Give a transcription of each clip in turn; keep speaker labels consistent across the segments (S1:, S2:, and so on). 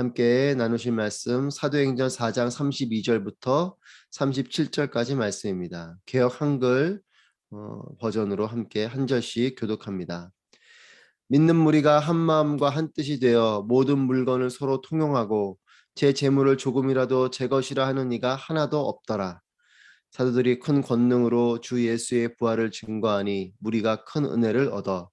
S1: 함께 나누실 말씀 사도행전 4장 32절부터 37절까지 말씀입니다. 개혁 한글 어, 버전으로 함께 한 절씩 교독합니다. 믿는 무리가 한 마음과 한 뜻이 되어 모든 물건을 서로 통용하고 제 재물을 조금이라도 제 것이라 하는 이가 하나도 없더라. 사도들이 큰 권능으로 주 예수의 부활을 증거하니 무리가 큰 은혜를 얻어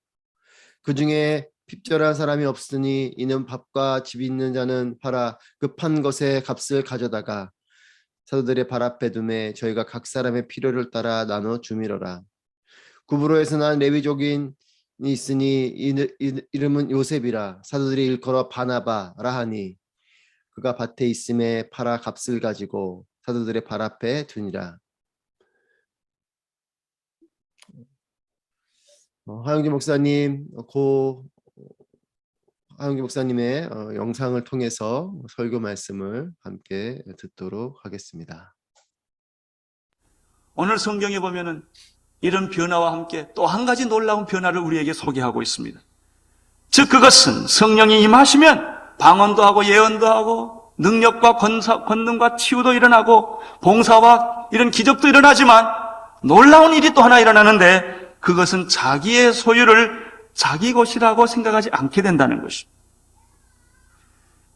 S1: 그 중에 핍절한 사람이 없으니 이는 밥과 집 있는 자는 팔아 급한 것의 값을 가져다가 사도들의 발 앞에 두매 저희가 각 사람의 필요를 따라 나눠 주미러라. 구브로에서 난 레위족인 이 있으니 이름은 요셉이라 사도들이 일컬어 바나바라 하니 그가 밭에 있음에 팔아 값을 가지고 사도들의 발 앞에 두니라. 어, 하영기 목사님, 어, 고 하영기 목사님의 어, 영상을 통해서 설교 말씀을 함께 듣도록 하겠습니다.
S2: 오늘 성경에 보면은 이런 변화와 함께 또 한 가지 놀라운 변화를 우리에게 소개하고 있습니다. 즉 그것은 성령이 임하시면 방언도 하고 예언도 하고 능력과 권사, 권능과 치유도 일어나고 봉사와 이런 기적도 일어나지만 놀라운 일이 또 하나 일어나는데 그것은 자기의 소유를 자기 것이라고 생각하지 않게 된다는 것입니다.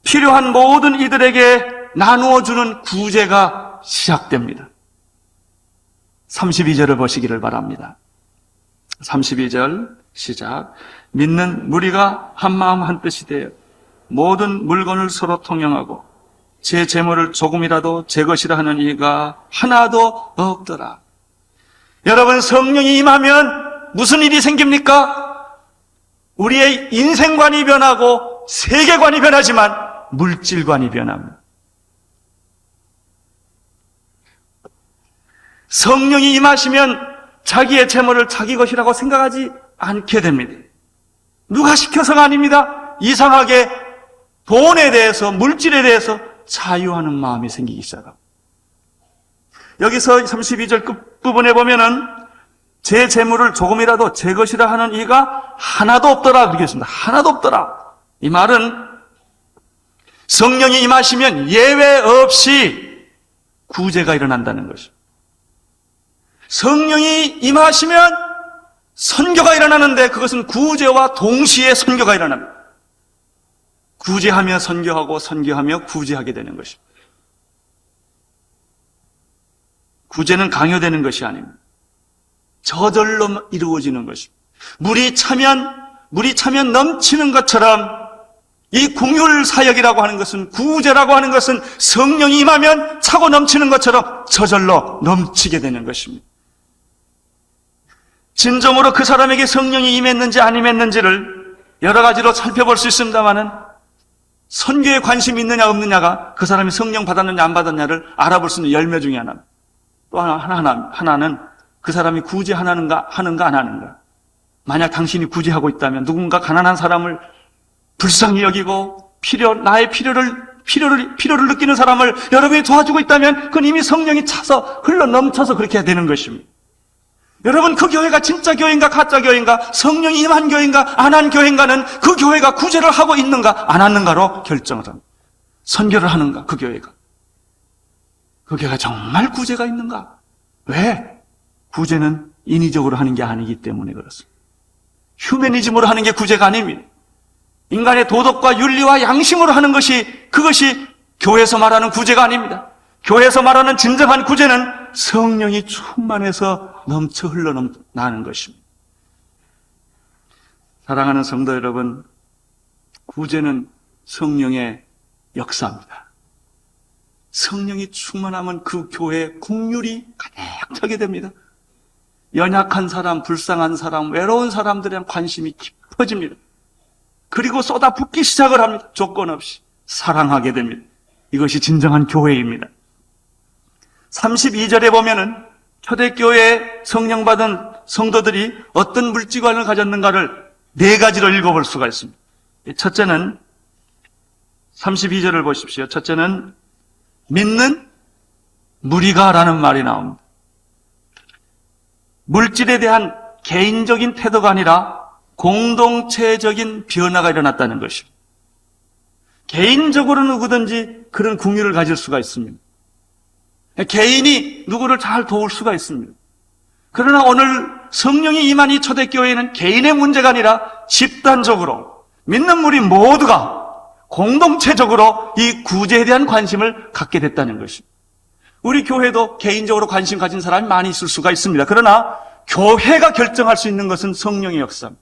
S2: 필요한 모든 이들에게 나누어 주는 구제가 시작됩니다. 32절을 보시기를 바랍니다. 32절 시작. 믿는 무리가 한 마음 한 뜻이 되어 모든 물건을 서로 통용하고 제 재물을 조금이라도 제 것이라 하는 이가 하나도 없더라. 여러분 성령이 임하면 무슨 일이 생깁니까? 우리의 인생관이 변하고 세계관이 변하지만 물질관이 변합니다. 성령이 임하시면 자기의 재물을 자기 것이라고 생각하지 않게 됩니다. 누가 시켜서가 아닙니다. 이상하게 돈에 대해서, 물질에 대해서 자유하는 마음이 생기기 시작합니다. 여기서 32절 끝부분에 보면은 제 재물을 조금이라도 제 것이라 하는 이가 하나도 없더라 그렇게 했습니다. 하나도 없더라. 이 말은 성령이 임하시면 예외 없이 구제가 일어난다는 것입니다. 성령이 임하시면 선교가 일어나는데 그것은 구제와 동시에 선교가 일어납니다. 구제하며 선교하고 선교하며 구제하게 되는 것입니다. 구제는 강요되는 것이 아닙니다. 저절로 이루어지는 것입니다. 물이 차면 물이 차면 넘치는 것처럼 이 궁율 사역이라고 하는 것은 구제라고 하는 것은 성령이 임하면 차고 넘치는 것처럼 저절로 넘치게 되는 것입니다. 진정으로 그 사람에게 성령이 임했는지 안 임했는지를 여러 가지로 살펴볼 수 있습니다만은 선교에 관심이 있느냐 없느냐가 그 사람이 성령 받았느냐 안 받았냐를 알아볼 수 있는 열매 중에 하나. 또 하나, 하나, 하나는 그 사람이 구제하는가, 하는가, 안 하는가. 만약 당신이 구제하고 있다면 누군가 가난한 사람을 불쌍히 여기고 필요, 나의 필요를, 필요를, 필요를 느끼는 사람을 여러분이 도와주고 있다면 그건 이미 성령이 차서 흘러 넘쳐서 그렇게 되는 것입니다. 여러분 그 교회가 진짜 교회인가 가짜 교회인가 성령이 임한 교회인가 안 한 교회인가는 그 교회가 구제를 하고 있는가 안 하는가로 결정을 합니다. 선교를 하는가 그 교회가. 그 교회가 정말 구제가 있는가? 왜? 구제는 인위적으로 하는 게 아니기 때문에 그렇습니다. 휴메니즘으로 하는 게 구제가 아닙니다. 인간의 도덕과 윤리와 양심으로 하는 것이 그것이 교회에서 말하는 구제가 아닙니다. 교회에서 말하는 진정한 구제는 성령이 충만해서 넘쳐 흘러나는 것입니다. 사랑하는 성도 여러분, 구제는 성령의 역사입니다. 성령이 충만하면 그 교회에 국률이 가득 차게 됩니다. 연약한 사람, 불쌍한 사람, 외로운 사람들에 관심이 깊어집니다. 그리고 쏟아붓기 시작을 합니다. 조건 없이. 사랑하게 됩니다. 이것이 진정한 교회입니다. 32절에 보면은 초대교회 성령 받은 성도들이 어떤 물질관을 가졌는가를 네 가지로 읽어볼 수가 있습니다. 첫째는 32절을 보십시오. 첫째는 믿는 무리가라는 말이 나옵니다. 물질에 대한 개인적인 태도가 아니라 공동체적인 변화가 일어났다는 것입니다. 개인적으로 누구든지 그런 궁유를 가질 수가 있습니다. 개인이 누구를 잘 도울 수가 있습니다. 그러나 오늘 성령이 임한 이 초대교회는 개인의 문제가 아니라 집단적으로 믿는 무리 모두가 공동체적으로 이 구제에 대한 관심을 갖게 됐다는 것입니다. 우리 교회도 개인적으로 관심 가진 사람이 많이 있을 수가 있습니다. 그러나 교회가 결정할 수 있는 것은 성령의 역사입니다.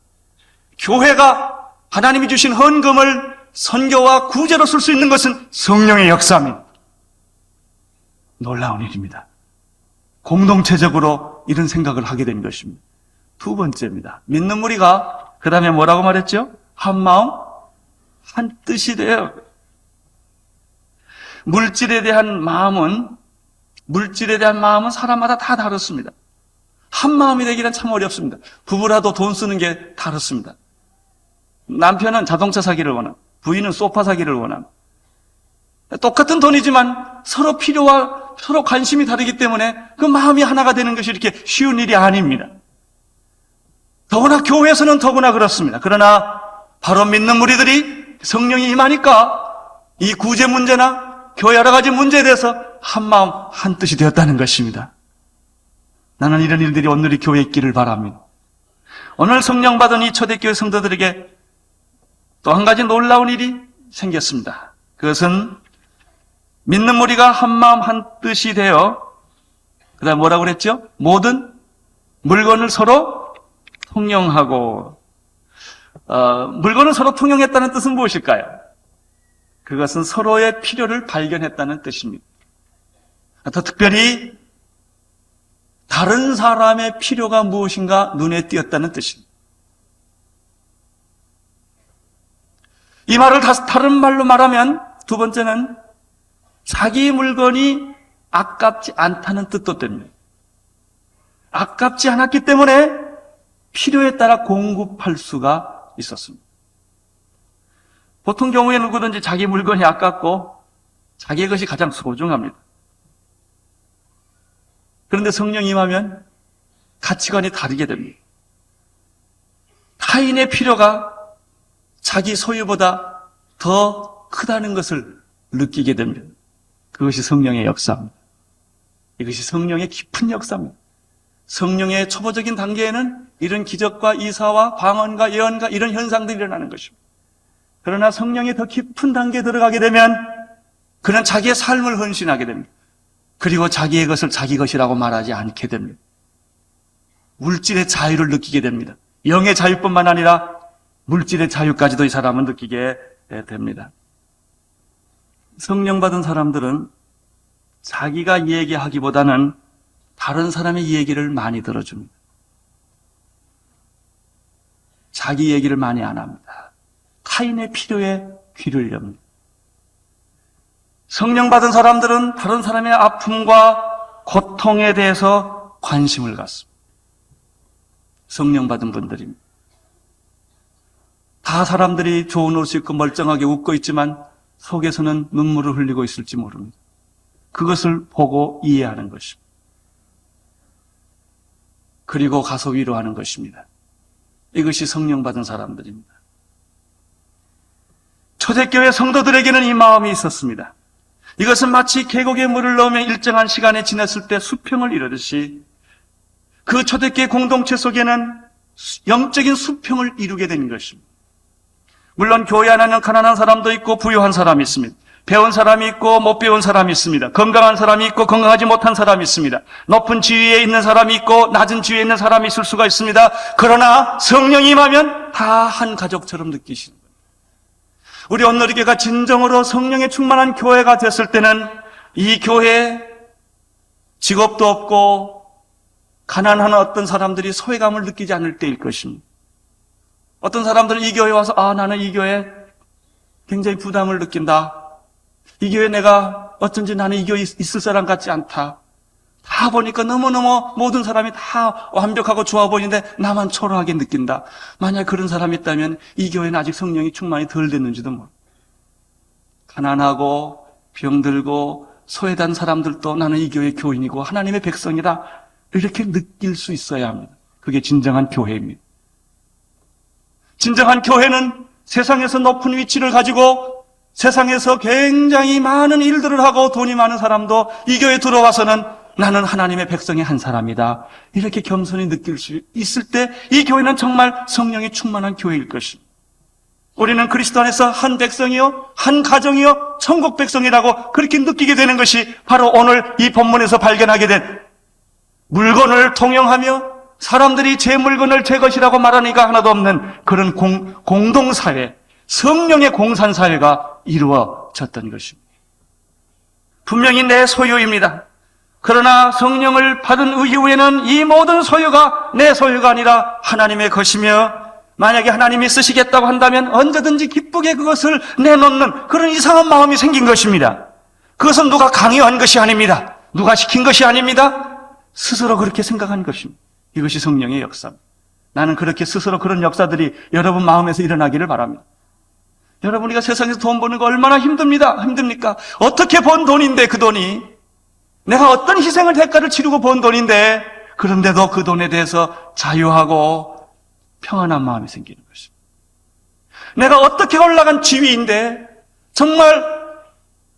S2: 교회가 하나님이 주신 헌금을 선교와 구제로 쓸 수 있는 것은 성령의 역사입니다. 놀라운 일입니다. 공동체적으로 이런 생각을 하게 된 것입니다. 두 번째입니다. 믿는 무리가 그 다음에 뭐라고 말했죠? 한 마음, 한 뜻이 돼요. 물질에 대한 마음은 물질에 대한 마음은 사람마다 다 다릅니다. 한 마음이 되기는 참 어렵습니다. 부부라도 돈 쓰는 게 다릅니다. 남편은 자동차 사기를 원함, 부인은 소파 사기를 원함. 똑같은 돈이지만 서로 필요와 서로 관심이 다르기 때문에 그 마음이 하나가 되는 것이 이렇게 쉬운 일이 아닙니다. 더구나 교회에서는 더구나 그렇습니다. 그러나 바로 믿는 무리들이 성령이 임하니까 이 구제 문제나 교회 여러 가지 문제에 대해서 한 마음 한 뜻이 되었다는 것입니다. 나는 이런 일들이 오늘 이 교회에 있기를 바랍니다. 오늘 성령 받은 이 초대교회 성도들에게 또 한 가지 놀라운 일이 생겼습니다. 그것은 믿는 무리가 한 마음 한 뜻이 되어 그 다음 뭐라고 그랬죠? 모든 물건을 서로 통용하고 어, 물건을 서로 통용했다는 뜻은 무엇일까요? 그것은 서로의 필요를 발견했다는 뜻입니다. 더 특별히 다른 사람의 필요가 무엇인가 눈에 띄었다는 뜻입니다. 이 말을 다른 말로 말하면 두 번째는 자기 물건이 아깝지 않다는 뜻도 됩니다. 아깝지 않았기 때문에 필요에 따라 공급할 수가 있었습니다. 보통 경우에 누구든지 자기 물건이 아깝고 자기의 것이 가장 소중합니다. 그런데 성령 임하면 가치관이 다르게 됩니다. 타인의 필요가 자기 소유보다 더 크다는 것을 느끼게 됩니다. 그것이 성령의 역사입니다. 이것이 성령의 깊은 역사입니다. 성령의 초보적인 단계에는 이런 기적과 이사와 방언과 예언과 이런 현상들이 일어나는 것입니다. 그러나 성령이 더 깊은 단계에 들어가게 되면 그는 자기의 삶을 헌신하게 됩니다. 그리고 자기의 것을 자기 것이라고 말하지 않게 됩니다. 물질의 자유를 느끼게 됩니다. 영의 자유뿐만 아니라 물질의 자유까지도 이 사람은 느끼게 됩니다. 성령 받은 사람들은 자기가 얘기하기보다는 다른 사람의 얘기를 많이 들어줍니다. 자기 얘기를 많이 안 합니다. 타인의 필요에 귀를 엽니다. 성령 받은 사람들은 다른 사람의 아픔과 고통에 대해서 관심을 갖습니다. 성령 받은 분들입니다. 다 사람들이 좋은 옷을 입고 멀쩡하게 웃고 있지만 속에서는 눈물을 흘리고 있을지 모릅니다. 그것을 보고 이해하는 것입니다. 그리고 가서 위로하는 것입니다. 이것이 성령 받은 사람들입니다. 초대교회 성도들에게는 이 마음이 있었습니다. 이것은 마치 계곡에 물을 넣으면 일정한 시간에 지났을 때 수평을 이루듯이 그 초대교회 공동체 속에는 영적인 수평을 이루게 된 것입니다. 물론 교회 안에는 가난한 사람도 있고 부유한 사람이 있습니다. 배운 사람이 있고 못 배운 사람이 있습니다. 건강한 사람이 있고 건강하지 못한 사람이 있습니다. 높은 지위에 있는 사람이 있고 낮은 지위에 있는 사람이 있을 수가 있습니다. 그러나 성령이 임하면 다 한 가족처럼 느끼시는. 우리 온누리교가 진정으로 성령에 충만한 교회가 됐을 때는 이 교회에 직업도 없고 가난한 어떤 사람들이 소외감을 느끼지 않을 때일 것입니다. 어떤 사람들은 이 교회 와서 아 나는 이 교회 굉장히 부담을 느낀다. 이 교회 내가 어쩐지 나는 이 교회 있을 사람 같지 않다. 다 보니까 너무너무 모든 사람이 다 완벽하고 좋아 보이는데 나만 초라하게 느낀다. 만약 그런 사람이 있다면 이 교회는 아직 성령이 충만히 덜 됐는지도 모르. 가난하고 병들고 소외된 사람들도 나는 이 교회 교인이고 하나님의 백성이다. 이렇게 느낄 수 있어야 합니다. 그게 진정한 교회입니다. 진정한 교회는 세상에서 높은 위치를 가지고 세상에서 굉장히 많은 일들을 하고 돈이 많은 사람도 이 교회 들어와서는 나는 하나님의 백성의 한 사람이다. 이렇게 겸손히 느낄 수 있을 때 이 교회는 정말 성령이 충만한 교회일 것입니다. 우리는 그리스도 안에서 한 백성이요, 한 가정이요, 천국 백성이라고 그렇게 느끼게 되는 것이 바로 오늘 이 본문에서 발견하게 된 물건을 통용하며 사람들이 제 물건을 제 것이라고 말하니까 하나도 없는 그런 공, 공동사회, 성령의 공산사회가 이루어졌던 것입니다. 분명히 내 소유입니다. 그러나 성령을 받은 이후에는 이 모든 소유가 내 소유가 아니라 하나님의 것이며 만약에 하나님이 쓰시겠다고 한다면 언제든지 기쁘게 그것을 내놓는 그런 이상한 마음이 생긴 것입니다. 그것은 누가 강요한 것이 아닙니다. 누가 시킨 것이 아닙니다. 스스로 그렇게 생각한 것입니다. 이것이 성령의 역사입니다. 나는 그렇게 스스로 그런 역사들이 여러분 마음에서 일어나기를 바랍니다. 여러분 우리가 세상에서 돈 버는 거 얼마나 힘듭니다. 힘듭니까? 어떻게 번 돈인데 그 돈이 내가 어떤 희생을 대가를 치르고 번 돈인데 그런데도 그 돈에 대해서 자유하고 평안한 마음이 생기는 것입니다. 내가 어떻게 올라간 지위인데 정말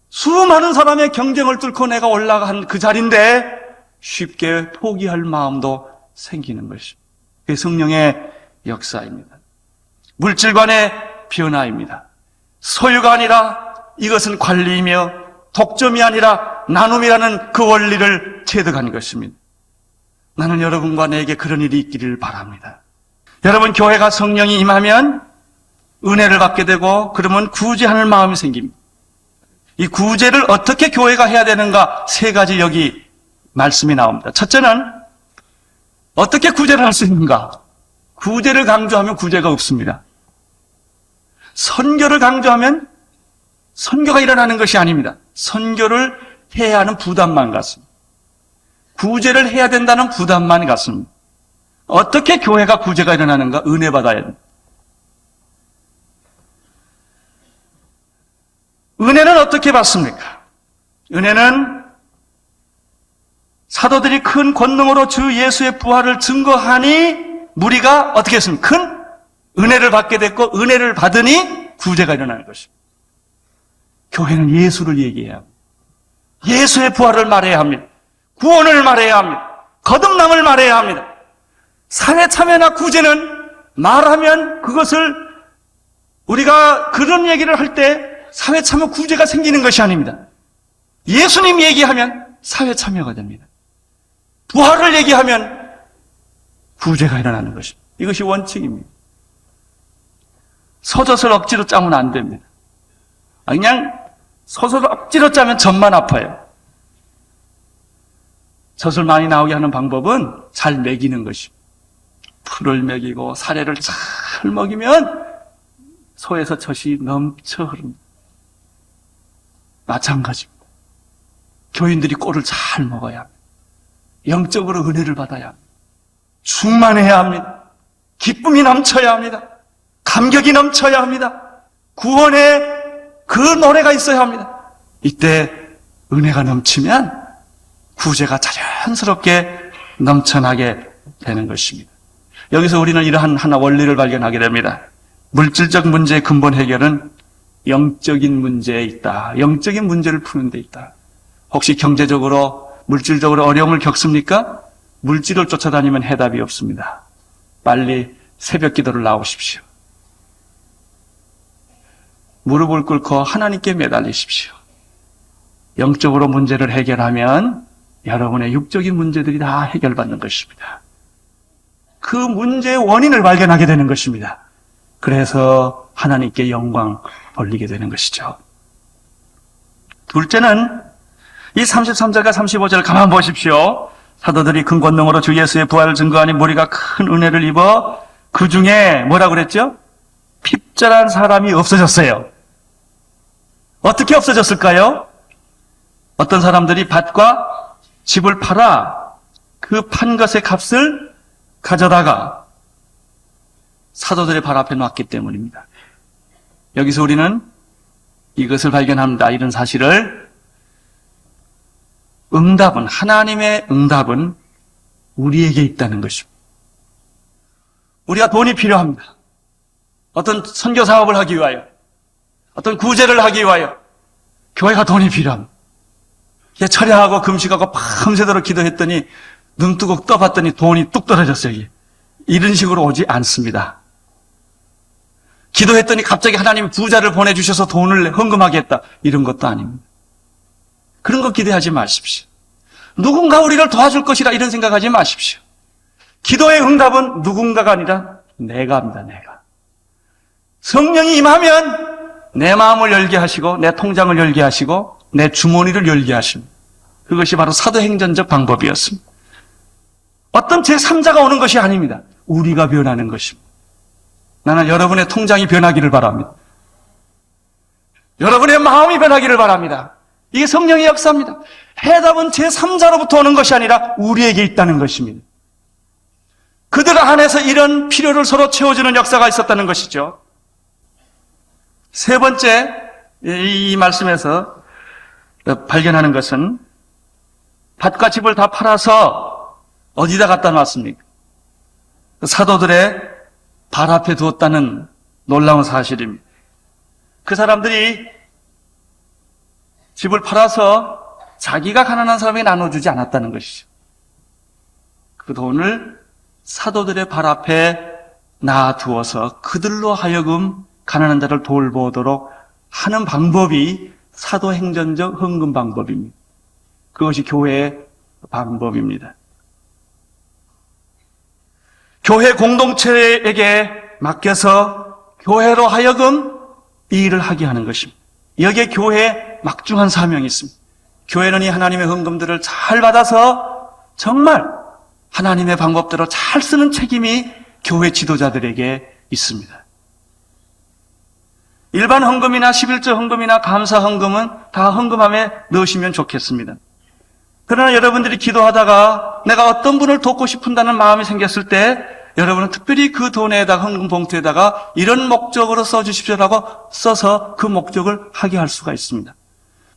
S2: 수많은 사람의 경쟁을 뚫고 내가 올라간 그 자리인데 쉽게 포기할 마음도 생기는 것입니다. 그게 성령의 역사입니다. 물질관의 변화입니다. 소유가 아니라 이것은 관리이며 독점이 아니라 나눔이라는 그 원리를 체득한 것입니다. 나는 여러분과 내게 그런 일이 있기를 바랍니다. 여러분 교회가 성령이 임하면 은혜를 받게 되고 그러면 구제하는 마음이 생깁니다. 이 구제를 어떻게 교회가 해야 되는가 세 가지 여기 말씀이 나옵니다. 첫째는 어떻게 구제를 할 수 있는가? 구제를 강조하면 구제가 없습니다. 선교를 강조하면 선교가 일어나는 것이 아닙니다. 선교를 해야 하는 부담만 같습니다. 구제를 해야 된다는 부담만 같습니다. 어떻게 교회가 구제가 일어나는가? 은혜 받아야 됩니다. 은혜는 어떻게 받습니까? 은혜는 사도들이 큰 권능으로 주 예수의 부활을 증거하니 무리가 어떻게 했습니까? 큰 은혜를 받게 됐고 은혜를 받으니 구제가 일어나는 것입니다. 교회는 예수를 얘기해야 합니다. 예수의 부활을 말해야 합니다. 구원을 말해야 합니다. 거듭남을 말해야 합니다. 사회 참여나 구제는 말하면 그것을 우리가 그런 얘기를 할 때 사회 참여 구제가 생기는 것이 아닙니다. 예수님 얘기하면 사회 참여가 됩니다. 부활을 얘기하면 구제가 일어나는 것입니다. 이것이 원칙입니다. 서젖을 억지로 짜면 안 됩니다. 아, 그냥 서젖을 억지로 짜면 젖만 아파요. 젖을 많이 나오게 하는 방법은 잘 먹이는 것입니다. 풀을 먹이고 사례를 잘 먹이면 소에서 젖이 넘쳐 흐릅니다. 마찬가지입니다. 교인들이 꼴을 잘 먹어야 합니다. 영적으로 은혜를 받아야 합니다. 충만해야 합니다. 기쁨이 넘쳐야 합니다. 감격이 넘쳐야 합니다. 구원의 그 노래가 있어야 합니다. 이때 은혜가 넘치면 구제가 자연스럽게 넘쳐나게 되는 것입니다. 여기서 우리는 이러한 하나 원리를 발견하게 됩니다. 물질적 문제의 근본 해결은 영적인 문제에 있다. 영적인 문제를 푸는 데 있다. 혹시 경제적으로, 물질적으로 어려움을 겪습니까? 물질을 쫓아다니면 해답이 없습니다. 빨리 새벽 기도를 나오십시오. 무릎을 꿇고 하나님께 매달리십시오. 영적으로 문제를 해결하면 여러분의 육적인 문제들이 다 해결받는 것입니다. 그 문제의 원인을 발견하게 되는 것입니다. 그래서 하나님께 영광 돌리게 되는 것이죠. 둘째는 이 33절과 35절을 가만 보십시오. 사도들이 큰 권능으로 주 예수의 부활을 증거하니 무리가 큰 은혜를 입어 그 중에 뭐라 그랬죠? 핍절한 사람이 없어졌어요. 어떻게 없어졌을까요? 어떤 사람들이 밭과 집을 팔아 그 판 것의 값을 가져다가 사도들의 발 앞에 놨기 때문입니다. 여기서 우리는 이것을 발견합니다. 이런 사실을 응답은 하나님의 응답은 우리에게 있다는 것입니다. 우리가 돈이 필요합니다. 어떤 선교 사업을 하기 위하여 어떤 구제를 하기 위하여 교회가 돈이 필요합니다. 예, 철야하고 금식하고 밤새도록 기도했더니 눈 뜨고 떠봤더니 돈이 뚝 떨어졌어요. 이런 식으로 오지 않습니다. 기도했더니 갑자기 하나님이 부자를 보내주셔서 돈을 헌금하게 했다. 이런 것도 아닙니다. 그런 거 기대하지 마십시오. 누군가 우리를 도와줄 것이라 이런 생각하지 마십시오. 기도의 응답은 누군가가 아니라 내가 합니다, 내가. 성령이 임하면 내 마음을 열게 하시고, 내 통장을 열게 하시고, 내 주머니를 열게 하십니다. 그것이 바로 사도행전적 방법이었습니다. 어떤 제3자가 오는 것이 아닙니다. 우리가 변하는 것입니다. 나는 여러분의 통장이 변하기를 바랍니다. 여러분의 마음이 변하기를 바랍니다. 이게 성령의 역사입니다. 해답은 제3자로부터 오는 것이 아니라 우리에게 있다는 것입니다. 그들 안에서 이런 필요를 서로 채워주는 역사가 있었다는 것이죠. 세 번째, 이 말씀에서 발견하는 것은 밭과 집을 다 팔아서 어디다 갖다 놨습니까? 사도들의 발 앞에 두었다는 놀라운 사실입니다. 그 사람들이 집을 팔아서 자기가 가난한 사람에게 나눠주지 않았다는 것이죠. 그 돈을 사도들의 발 앞에 놔두어서 그들로 하여금 가난한 자를 돌보도록 하는 방법이 사도행전적 헌금 방법입니다. 그것이 교회의 방법입니다. 교회 공동체에게 맡겨서 교회로 하여금 이 일을 하게 하는 것입니다. 여기에 교회에 막중한 사명이 있습니다. 교회는 이 하나님의 헌금들을 잘 받아서 정말 하나님의 방법대로 잘 쓰는 책임이 교회 지도자들에게 있습니다. 일반 헌금이나 11조 헌금이나 감사 헌금은 다 헌금함에 넣으시면 좋겠습니다. 그러나 여러분들이 기도하다가 내가 어떤 분을 돕고 싶은다는 마음이 생겼을 때 여러분은 특별히 그 돈에다가 헌금 봉투에다가 이런 목적으로 써주십시오라고 써서 그 목적을 하게 할 수가 있습니다.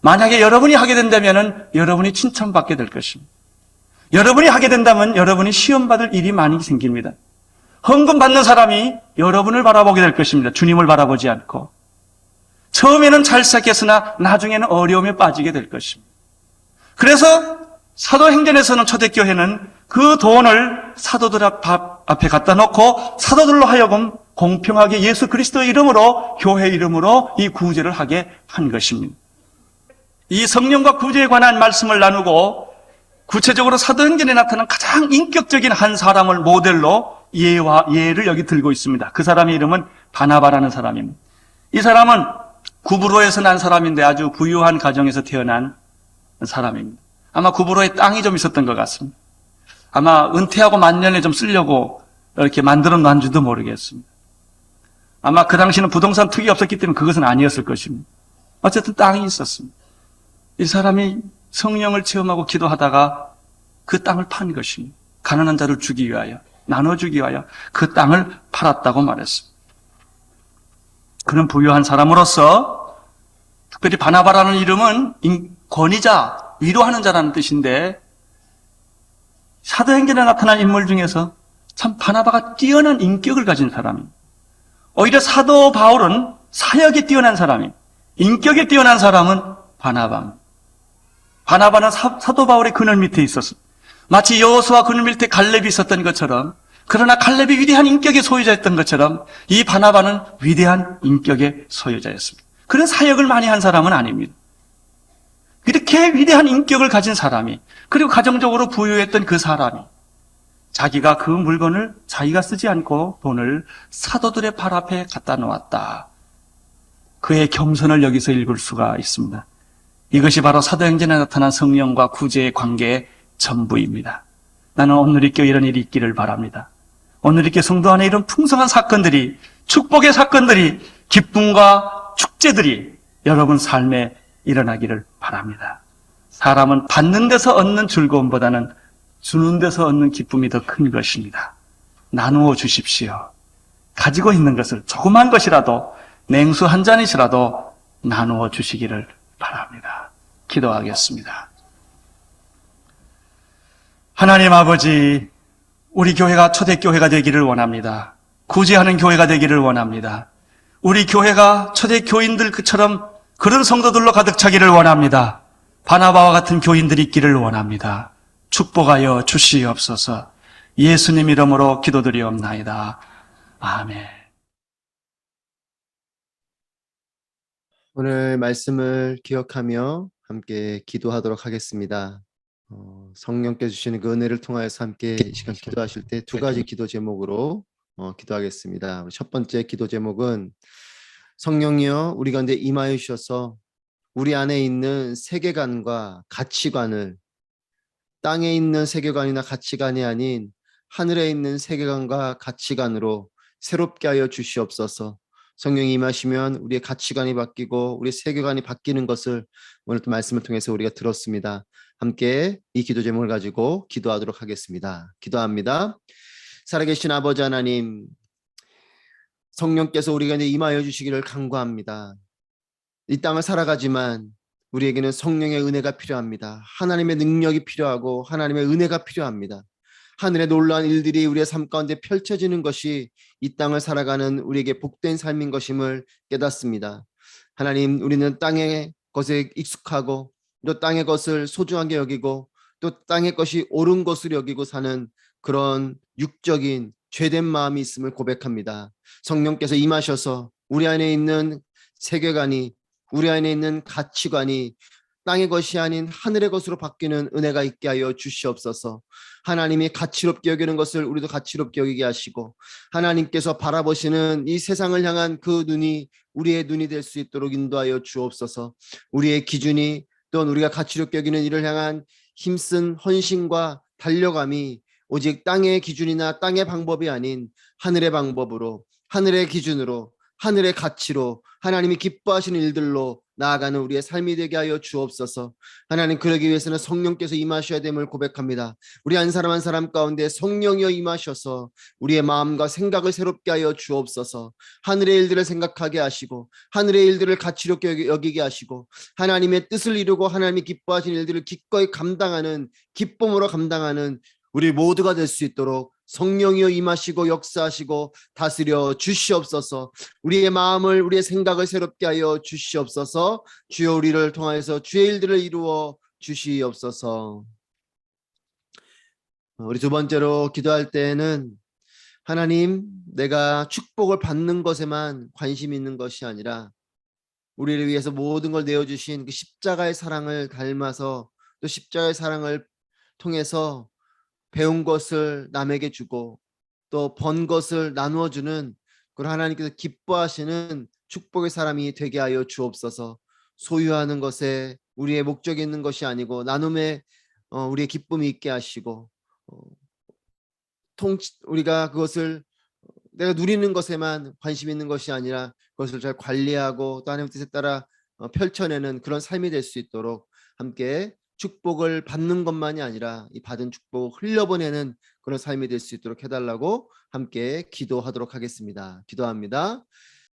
S2: 만약에 여러분이 하게 된다면 여러분이 칭찬받게 될 것입니다. 여러분이 하게 된다면 여러분이 시험받을 일이 많이 생깁니다. 헌금 받는 사람이 여러분을 바라보게 될 것입니다. 주님을 바라보지 않고. 처음에는 잘 시작했으나 나중에는 어려움에 빠지게 될 것입니다. 그래서 사도행전에서는 초대교회는 그 돈을 사도들 앞- 앞에 갖다 놓고 사도들로 하여금 공평하게 예수 그리스도의 이름으로 교회 이름으로 이 구제를 하게 한 것입니다. 이 성령과 구제에 관한 말씀을 나누고 구체적으로 사도행전에 나타난 가장 인격적인 한 사람을 모델로 예와 예를 여기 들고 있습니다. 그 사람의 이름은 바나바라는 사람입니다. 이 사람은 구브로에서 난 사람인데 아주 부유한 가정에서 태어난 사람입니다. 아마 구브로에 땅이 좀 있었던 것 같습니다. 아마 은퇴하고 만년에 좀 쓰려고 이렇게 만들어 줄도 모르겠습니다. 아마 그 당시는 부동산 투기 없었기 때문에 그것은 아니었을 것입니다. 어쨌든 땅이 있었습니다. 이 사람이 성령을 체험하고 기도하다가 그 땅을 판 것입니다. 가난한 자를 주기 위하여, 나눠주기 위하여 그 땅을 팔았다고 말했습니다. 그는 부유한 사람으로서 특별히 바나바라는 이름은 인- 권위자, 위로하는 자라는 뜻인데 사도행전에 나타난 인물 중에서 참 바나바가 뛰어난 인격을 가진 사람입니다. 오히려 사도 바울은 사역에 뛰어난 사람입니다. 인격에 뛰어난 사람은 바나바입니다. 바나바는 사, 도 바울의 그늘 밑에 있었습니다. 마치 여호수아 그늘 밑에 갈렙이 있었던 것처럼 그러나 갈렙이 위대한 인격의 소유자였던 것처럼 이 바나바는 위대한 인격의 소유자였습니다. 그런 사역을 많이 한 사람은 아닙니다. 이렇게 위대한 인격을 가진 사람이 그리고 가정적으로 부유했던 그 사람이 자기가 그 물건을 자기가 쓰지 않고 돈을 사도들의 발 앞에 갖다 놓았다. 그의 겸손을 여기서 읽을 수가 있습니다. 이것이 바로 사도행전에 나타난 성령과 구제의 관계의 전부입니다. 나는 오늘 있게 이런 일이 있기를 바랍니다. 오늘 있게 성도 안에 이런 풍성한 사건들이 축복의 사건들이 기쁨과 축제들이 여러분 삶에 일어나기를 바랍니다. 사람은 받는 데서 얻는 즐거움보다는 주는 데서 얻는 기쁨이 더 큰 것입니다. 나누어 주십시오. 가지고 있는 것을 조그만 것이라도 냉수 한 잔이시라도 나누어 주시기를 바랍니다. 기도하겠습니다. 하나님 아버지, 우리 교회가 초대교회가 되기를 원합니다. 구제하는 교회가 되기를 원합니다. 우리 교회가 초대 교인들 그처럼 그런 성도들로 가득 차기를 원합니다. 바나바와 같은 교인들이 있기를 원합니다. 축복하여 주시옵소서. 예수님 이름으로 기도드리옵나이다. 아멘.
S1: 오늘 말씀을 기억하며 함께 기도하도록 하겠습니다. 어, 성령께 주시는 그 은혜를 통하여서 함께 이 시간 기도하실 때 두 가지 기도 제목으로 어, 기도하겠습니다. 첫 번째 기도 제목은 성령이여 우리 가운데 임하여 주셔서 우리 안에 있는 세계관과 가치관을 땅에 있는 세계관이나 가치관이 아닌 하늘에 있는 세계관과 가치관으로 새롭게 하여 주시옵소서. 성령이 임하시면 우리의 가치관이 바뀌고 우리의 세계관이 바뀌는 것을 오늘 또 말씀을 통해서 우리가 들었습니다. 함께 이 기도 제목을 가지고 기도하도록 하겠습니다. 기도합니다. 살아계신 아버지 하나님, 성령께서 우리가 임하여 주시기를 간구합니다. 이 땅을 살아가지만 우리에게는 성령의 은혜가 필요합니다. 하나님의 능력이 필요하고 하나님의 은혜가 필요합니다. 하늘의 놀라운 일들이 우리의 삶 가운데 펼쳐지는 것이 이 땅을 살아가는 우리에게 복된 삶인 것임을 깨닫습니다. 하나님, 우리는 땅의 것에 익숙하고 또 땅의 것을 소중하게 여기고 또 땅의 것이 옳은 것으로 여기고 사는 그런 육적인 죄된 마음이 있음을 고백합니다. 성령께서 임하셔서 우리 안에 있는 세계관이 우리 안에 있는 가치관이 땅의 것이 아닌 하늘의 것으로 바뀌는 은혜가 있게 하여 주시옵소서. 하나님이 가치롭게 여기는 것을 우리도 가치롭게 여기게 하시고 하나님께서 바라보시는 이 세상을 향한 그 눈이 우리의 눈이 될 수 있도록 인도하여 주옵소서. 우리의 기준이 또는 우리가 가치롭게 여기는 이를 향한 힘쓴 헌신과 달려감이 오직 땅의 기준이나 땅의 방법이 아닌 하늘의 방법으로 하늘의 기준으로 하늘의 가치로 하나님이 기뻐하시는 일들로 나아가는 우리의 삶이 되게 하여 주옵소서. 하나님 그러기 위해서는 성령께서 임하셔야 됨을 고백합니다. 우리 한 사람 한 사람 가운데 성령이여 임하셔서 우리의 마음과 생각을 새롭게 하여 주옵소서. 하늘의 일들을 생각하게 하시고 하늘의 일들을 가치롭게 여기- 여기게 하시고 하나님의 뜻을 이루고 하나님이 기뻐하시는 일들을 기꺼이 감당하는 기쁨으로 감당하는 우리 모두가 될 수 있도록 성령이여 임하시고 역사하시고 다스려 주시옵소서. 우리의 마음을 우리의 생각을 새롭게 하여 주시옵소서. 주여 우리를 통하여서 주의 일들을 이루어 주시옵소서. 어, 우리 두 번째로 기도할 때에는 하나님 내가 축복을 받는 것에만 관심 있는 것이 아니라 우리를 위해서 모든 걸 내어주신 그 십자가의 사랑을 닮아서 또 십자가의 사랑을 통해서 배운 것을 남에게 주고 또 번 것을 나누어 주는 그런 하나님께서 기뻐하시는 축복의 사람이 되게 하여 주옵소서. 소유하는 것에 우리의 목적이 있는 것이 아니고 나눔에 어, 우리의 기쁨이 있게 하시고 어, 통 우리가 그것을 내가 누리는 것에만 관심 있는 것이 아니라 그것을 잘 관리하고 또 하나님 뜻에 따라 어, 펼쳐내는 그런 삶이 될 수 있도록 함께 축복을 받는 것만이 아니라 이 받은 축복을 흘려보내는 그런 삶이 될 수 있도록 해달라고 함께 기도하도록 하겠습니다. 기도합니다.